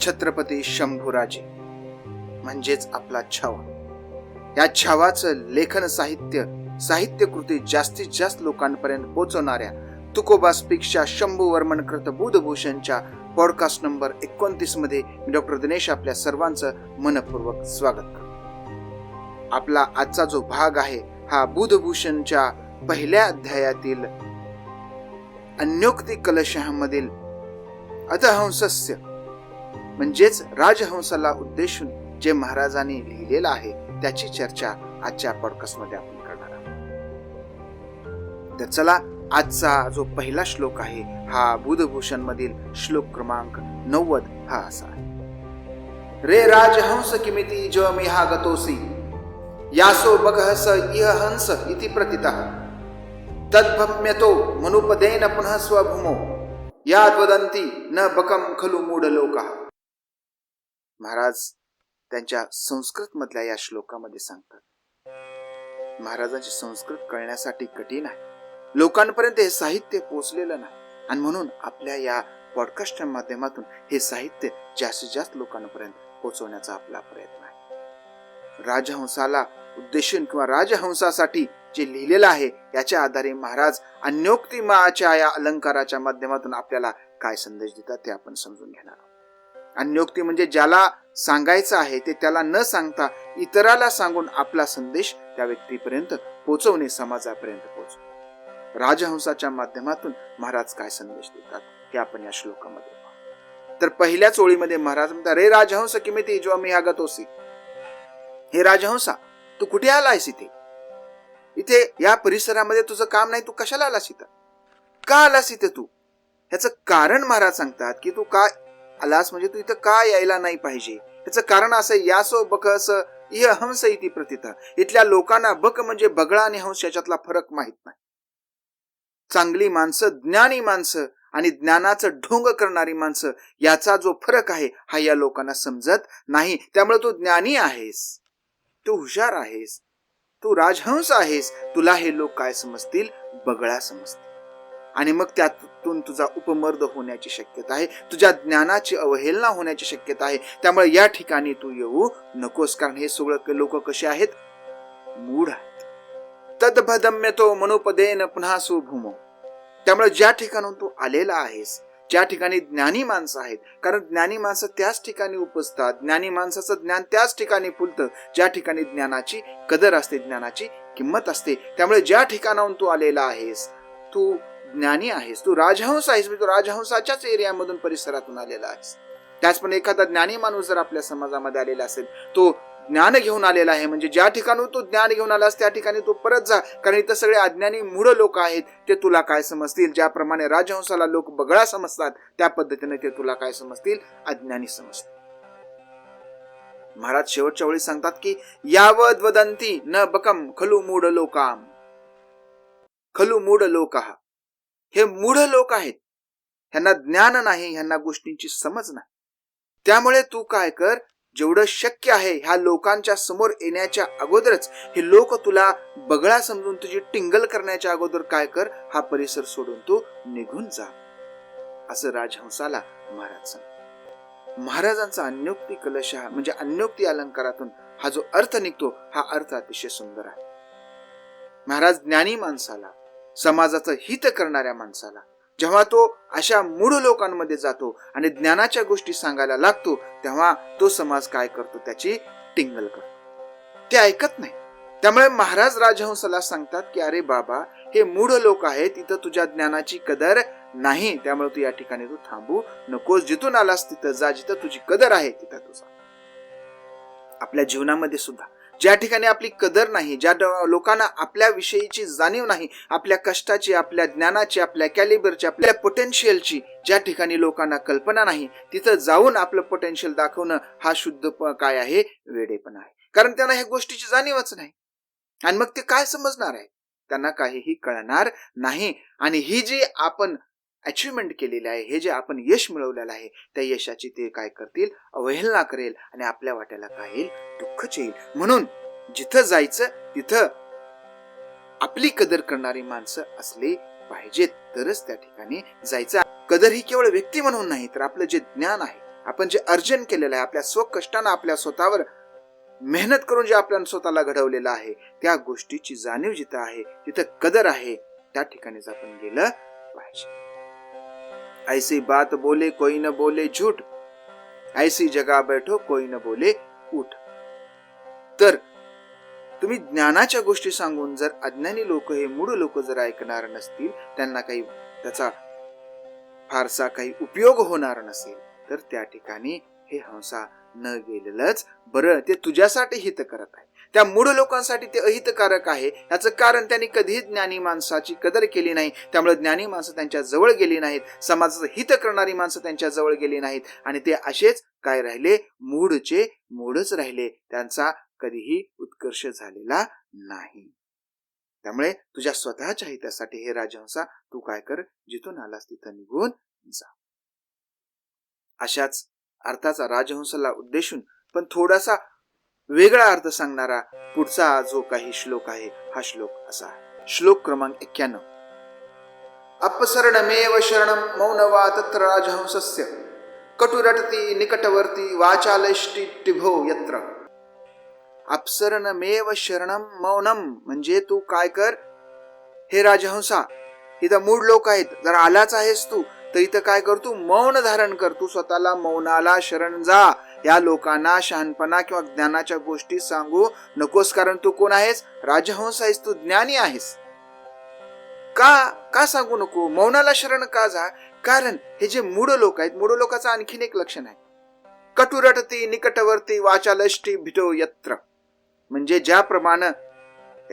छत्रपती शंभूराजे. म्हणजेच आपला छावा. या छावाचं लेखन साहित्य साहित्य कृती जास्तीत जास्त लोकांपर्यंत पोहोचवणाऱ्या तुकोबासपेक्षा शंभू वर्मनकृत बुधभूषणच्या पॉडकास्ट नंबर एकोणतीसमध्ये मी डॉक्टर दिनेश आपल्या सर्वांचं मनपूर्वक स्वागत करतो. आपला आजचा जो भाग आहे हा बुधभूषणच्या पहिल्या अध्यायातील अन्योक्ती कलशमधील अधहंसस्य म्हणजेच राजहंसाला उद्देशून जे महाराजांनी लिहिलेलं आहे त्याची चर्चा आजच्या पॉडकास्टमध्ये आपण करणार आहोत. तर चला आजचा जो पहिला श्लोक आहे हा बुधभूषण मधील श्लोक क्रमांक नव्वद हा असा आहे. रे राजहंस किमिती जो मी हा गतोसी यासो बघहस इह हंस इति प्रतितः। तद्भम्यतो मनुपदेन पुनः स्वभूमो याद्वदंती न बकम खलु मूढ लोका महाराज त्यांच्या संस्कृतमधल्या या श्लोकामध्ये सांगतात. महाराजांची संस्कृत कळण्यासाठी कठीण आहे. लोकांपर्यंत हे साहित्य पोचलेलं नाही. आणि म्हणून आपल्या या पॉडकास्टच्या माध्यमातून हे साहित्य जास्तीत जास्त लोकांपर्यंत पोहोचवण्याचा आपला प्रयत्न आहे. राजहंसाला उद्देशून किंवा राजहंसासाठी जे लिहिलेलं आहे याच्या आधारे महाराज अन्योक्तिमाच्या या अलंकाराच्या माध्यमातून आपल्याला काय संदेश देतात ते आपण समजून घेणार आहोत. अन्योक्ती म्हणजे ज्याला सांगायचं आहे ते त्याला न सांगता इतराला सांगून आपला संदेश त्या व्यक्तीपर्यंत पोहोचवणे समाजापर्यंत पोहोचवणे राजहंसाच्या माध्यमातून महाराज काय संदेश देतात हे आपण या श्लोकामध्ये तर पहिल्याच ओळीमध्ये महाराज म्हणतात रे राजहंस किमिती जो मी आगत होसी. हे राजहंसा तू कुठे आलायस इथे? इथे या परिसरामध्ये तुझं काम नाही तू कशाला आलास इथं? का आलास इथे तू? ह्याचं कारण महाराज सांगतात की तू का आलास म्हणजे तू इथं का यायला नाही पाहिजे? त्याचं कारण असं यासो बकस इह हंस इति प्रतित इथल्या लोकांना बक म्हणजे बगळा आणि हंस याच्यातला फरक माहीत नाही. चांगली माणसं ज्ञानी माणसं आणि ज्ञानाचं ढोंग करणारी माणसं याचा जो फरक आहे हा या लोकांना समजत नाही. त्यामुळे तू ज्ञानी आहेस. तू हुशार आहेस. तू राजहंस आहेस. तुला हे लोक काय समजतील? बगळा समजतील. आणि मग त्यातून तुझा उपमर्द होण्याची शक्यता आहे. तुझ्या ज्ञानाची अवहेलना होण्याची शक्यता आहे. त्यामुळे या ठिकाणी तू येऊ नकोस. कारण हे सगळं लोक कसे आहेत? मूढ आहेत. तद्भदम्यतो मनोपदेन पुन्हा सुभूम. त्यामुळे ज्या ठिकाणून तू आलेला आहेस ज्या ठिकाणी ज्ञानी माणसं आहेत कारण ज्ञानी माणसं त्याच ठिकाणी उपजतात ज्ञानी माणसाचं ज्ञान त्याच ठिकाणी फुलतं ज्या ठिकाणी ज्ञानाची कदर असते ज्ञानाची किंमत असते त्यामुळे ज्या ठिकाणाहून तू आलेला आहेस तू ज्ञानी आहेस. तू राजहंस आहेस म्हणजे तू राजहंसाच्याच एरियामधून परिसरातून आलेला आहेस. त्याचपणे एखादा ज्ञानी माणूस जर आपल्या समाजामध्ये आलेला असेल तो ज्ञान घेऊन आलेला आहे म्हणजे ज्या ठिकाणी तू ज्ञान घेऊन आलास त्या ठिकाणी तू परत जा. कारण इथं सगळे अज्ञानी मूढ लोक आहेत ते तुला काय समजतील? ज्याप्रमाणे राजहंसाला लोक बगळा समजतात त्या पद्धतीने ते तुला काय समजतील? अज्ञानी समजतील महाराज शेवटच्या वेळी सांगतात की यावद वदंती न बकम खलू मूढ लोकाम. खलू मूढ लोक. हे मूढ लोक आहेत. ह्यांना ज्ञान नाही ह्यांना गोष्टींची समज नाही. त्यामुळे तू काय कर जेवढं शक्य आहे ह्या लोकांच्या समोर येण्याच्या अगोदरच हे लोक तुला बगळा समजून तुझी टिंगल करण्याच्या अगोदर काय कर हा परिसर सोडून तू निघून जा. असं राजहंसाला महाराज सांग महाराजांचा अन्योक्ती कलश हा म्हणजे अन्योक्ती अलंकारातून हा जो अर्थ निघतो हा अर्थ अतिशय सुंदर आहे. महाराज ज्ञानी माणसाला समाजाचं हित करणाऱ्या माणसाला. जेव्हा तो अशा मूढ लोकांमध्ये जातो आणि ज्ञानाच्या गोष्टी सांगायला लागतो तेव्हा तो समाज काय करतो त्याची टिंगल करतो. ते ऐकत नाही. त्यामुळे महाराज राजहंसाला सांगतात की अरे बाबा हे मूढ लोक आहेत तिथं तुझ्या ज्ञानाची कदर नाही. त्यामुळे तू या ठिकाणी तू थांबू नकोस. जिथून आलास तिथं जा. जिथं तुझी कदर आहे तिथं तुझा आपल्या जीवनामध्ये सुद्धा ज्या ठिकाणी आपली कदर नाही ज्या लोकांना आपल्या विषयीची जाणीव नाही आपल्या कष्टाची आपल्या ज्ञानाची आपल्या कॅलिबरची आपल्या पोटेन्शियलची ज्या ठिकाणी लोकांना कल्पना नाही तिथं जाऊन आपलं पोटेन्शियल दाखवणं हा शुद्ध काय आहे? वेडेपणा आहे. कारण त्यांना ह्या गोष्टीची जाणीवच नाही. आणि मग ते काय समजणार आहे? त्यांना काहीही कळणार नाही. आणि ही जी आपण अचिव्हमेंट केलेले आहे. हे जे आपण यश मिळवलेलं आहे त्या यशाची ते काय करतील? अवहेलना करेल आणि आपल्या वाट्याला काय येईल दुःखच येईल. म्हणून जिथं जायचं तिथं आपली कदर करणारी माणसं असली पाहिजेत तरच त्या ठिकाणी जायचं. कदर ही केवळ व्यक्ती म्हणून नाही तर आपलं जे ज्ञान आहे आपण जे अर्जन केलेलं आहे आपल्या स्वकष्टानं आपल्या स्वतःवर मेहनत करून जे आपल्या स्वतःला घडवलेलं आहे त्या गोष्टीची जाणीव जिथं आहे जिथं कदर आहे त्या ठिकाणीच आपण गेलं पाहिजे. ऐसी बात बोले कोई न बोले झूठ। ऐसी जगा बैठो कोई न बोले उठ तर तुम्ही ज्ञानाच्या गोष्टी सांगून जर अज्ञानी लोक हे मूळ लोक जर ऐकणार नसतील त्यांना काही त्याचा फारसा काही उपयोग होणार नसेल तर त्या ठिकाणी हे हंसा न गेलेलंच बरं ते तुझ्यासाठी हित करत आहे. त्या मूळ लोकांसाठी ते अहितकारक आहे. याचं कारण त्यांनी कधीच ज्ञानी माणसाची कदर केली नाही. त्यामुळे ज्ञानी माणसं त्यांच्या जवळ गेली नाहीत. समाजाचं हित करणारी माणसं त्यांच्या जवळ गेली नाहीत. आणि ते असेच काय राहिले? मूळचे मूळच राहिले. त्यांचा कधीही उत्कर्ष झालेला नाही. त्यामुळे तुझ्या स्वतःच्या हितासाठी हे राजहंसा तू काय कर? जिथून आलास तिथं निघून जा. अशाच अर्थाचा राजहंसाला उद्देशून पण थोडासा वेगळा अर्थ सांगणारा पुढचा जो काही श्लोक आहे हा श्लोक असा श्लोक क्रमांक एक्क्याण्णव. अपसरणमेव शरणम मौन वा तत्र राजहंसस्य. कटुरटती निकटवर्ती वाचालष्टी टिभो यत्र. अपसरणमेव शरणम मौनम म्हणजे तू काय कर? हे राजहंसा इथं मूळ लोक आहेत जर आलाच आहेस तू तर इथं काय कर तू? मौन धारण कर तू स्वतःला मौनाला शरण जा. या लोकांना शहाणपणा किंवा ज्ञानाच्या गोष्टी सांगू नकोस कारण तू कोण आहेस? राजहंस आहेस तू ज्ञानी आहेस. का का सांगू नको? मौनाला शरण का जा? कारण हे जे मूळ लोक आहेत मूळ लोकाचं आणखीन एक लक्षण आहे. कटुरटती निकटवर्ती वाचालष्टी भिटो यत्र. म्हणजे ज्याप्रमाणे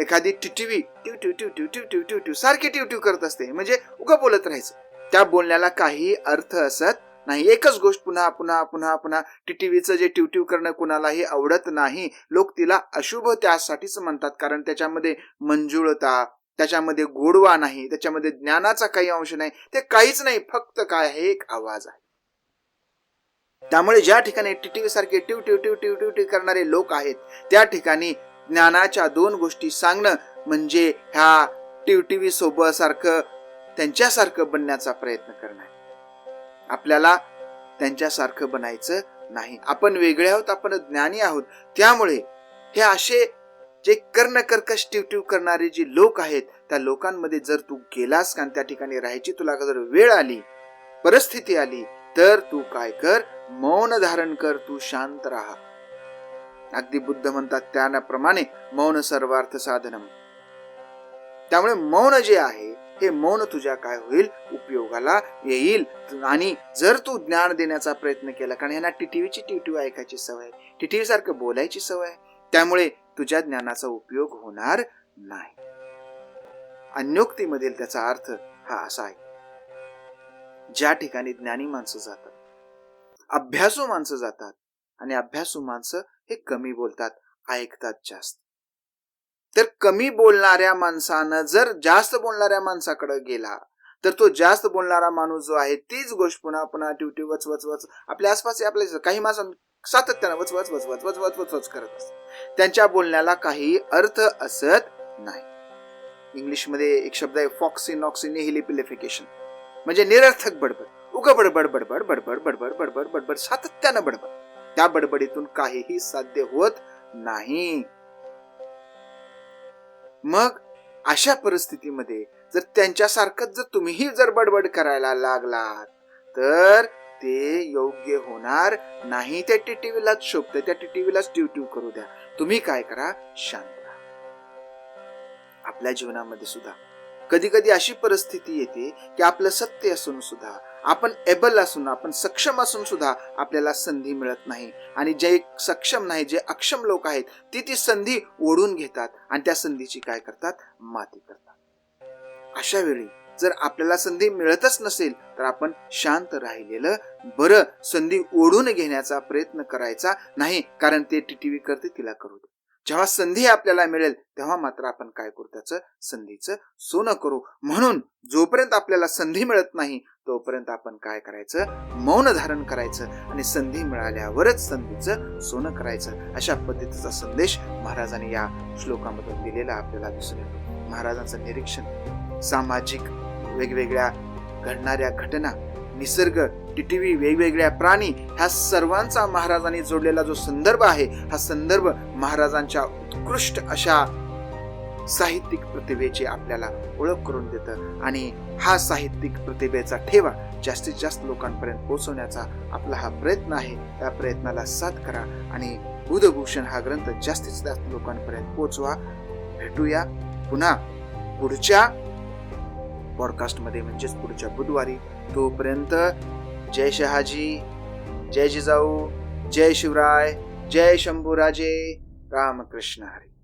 एखादी टिटवी ट्यू ट्यू ट्यू ट्यू ट्यू ट्यू ट्यू सारखी ट्यू ट्यू करत असते. म्हणजे उगा बोलत राहायचं. त्या बोलण्याला काही अर्थ असत नाही. एकच गोष्ट पुन्हा पुन्हा पुन्हा पुन्हा टीटीव्हीचं जे ट्यूट्यू करणं कुणालाही आवडत नाही लोक तिला अशुभ त्यासाठीच म्हणतात. कारण त्याच्यामध्ये मंजुळता त्याच्यामध्ये गोडवा नाही त्याच्यामध्ये ज्ञानाचा काही अंश नाही ते काहीच नाही. फक्त काय आहे? एक आवाज आहे. त्यामुळे ज्या ठिकाणी टीटीव्ही सारखे ट्यू ट्यू ट्यू ट्यू ट्यू ट्यू करणारे लोक आहेत त्या ठिकाणी ज्ञानाच्या दोन गोष्टी सांगणं म्हणजे ह्या टिवटिवी सोबत सारखं त्यांच्यासारखं बनण्याचा प्रयत्न करणं आहे. आपल्याला त्यांच्यासारखं बनायचं नाही. आपण वेगळे आहोत आपण ज्ञानी आहोत. त्यामुळे हे असे जे कर्ण कर्कश टिवटिव करणारे जे लोक आहेत त्या लोकांमध्ये जर तू गेलास का त्या ठिकाणी राहायची तुला जर वेळ आली परिस्थिती आली तर तू काय कर? मौन धारण कर तू शांत राहा. अगदी बुद्ध म्हणतात त्याप्रमाणे मौन सर्वार्थ साधनम. त्यामुळे मौन जे आहे हे मौन तुझ्या काय होईल? उपयोगाला येईल. आणि जर तू ज्ञान देण्याचा प्रयत्न केला कारण यांना टिटीवीची टिवटिव ऐकायची सवय टिटीवी सारखं बोलायची सवय त्यामुळे तुझ्या ज्ञानाचा उपयोग होणार नाही. अन्योक्तीमधील त्याचा अर्थ हा असा आहे. ज्या ठिकाणी ज्ञानी माणसं जातात अभ्यासू माणसं जातात आणि अभ्यासू माणसं हे कमी बोलतात ऐकतात जास्त. तर कमी बोलणाऱ्या माणसानं जर जास्त बोलणाऱ्या माणसाकडे गेला तर तो जास्त बोलणारा माणूस जो आहे तीच गोष्ट पुन्हा पुन्हा ट्यूटी वच वच वच आपल्या आसपास आपल्या काही माणसं सातत्यानं वच वच वच वच वच वच वच वच करत असतात. त्यांच्या बोलण्याला काही अर्थ असत नाही. इंग्लिशमध्ये एक शब्द आहे फॉक्सिन ऑक्सिन हिलिपिलिफिकेशन म्हणजे निरर्थक बडबड. उग बडबड बडबड बडबड बडबड बडबड बडबड सातत्यानं बडबड. त्या बडबडीतून काहीही साध्य होत नाही. मग अशा परिस्थितीमध्ये जर त्यांच्यासारखंच जर तुम्हीही जर बडबड करायला लागलात तर ते योग्य होणार नाही त्या टीटीव्हीलाच शोभतं त्या टीटीव्हीलाच ट्यूट्यू करू द्या. तुम्ही काय करा? शांत राहा. आपल्या जीवनामध्ये सुद्धा कधी कधी अशी परिस्थिती येते की आपलं सत्य असून सुद्धा आपण एबल असून आपण सक्षम असून सुद्धा आपल्याला संधी मिळत नाही. आणि जे सक्षम नाही जे अक्षम लोक आहेत ती ती संधी ओढून घेतात आणि त्या संधीची काय करतात? माती करतात. अशा वेळी जर आपल्याला संधी मिळतच नसेल तर आपण शांत राहिलेलं बरं संधी ओढून घेण्याचा प्रयत्न करायचा नाही कारण ते टीटीव्ही करते तिला करू दे. जेव्हा संधी आपल्याला मिळेल तेव्हा मात्र आपण काय करू? त्याचं संधीचं सोनं करू. म्हणून जोपर्यंत आपल्याला संधी मिळत नाही तोपर्यंत आपण काय करायचं? मौन धारण करायचं आणि संधी मिळाल्यावरच संधीचं सोनं करायचं. अशा पद्धतीचा संदेश महाराजांनी या श्लोकामधून दिलेला आपल्याला दिसून येतो. महाराजांचं निरीक्षण सामाजिक वेगवेगळ्या घडणाऱ्या घटना निसर्ग टिटिवी वेगवेगळ्या प्राणी ह्या सर्वांचा महाराजांनी जोडलेला जो संदर्भ आहे हा संदर्भ महाराजांच्या उत्कृष्ट अशा साहित्यिक प्रतिभेची आपल्याला ओळख करून देतं. आणि हा साहित्यिक प्रतिभेचा ठेवा जास्तीत जास्त लोकांपर्यंत पोहोचवण्याचा आपला हा प्रयत्न आहे. त्या प्रयत्नाला साथ करा आणि बुधभूषण हा ग्रंथ जास्तीत जास्त लोकांपर्यंत पोहोचवा. भेटूया पुन्हा पुढच्या पॉडकास्टमध्ये म्हणजेच पुढच्या बुधवारी. तोपर्यंत जय शहाजी जय जिजाऊ जय शिवराय जय शंभूराजे रामकृष्ण हरी.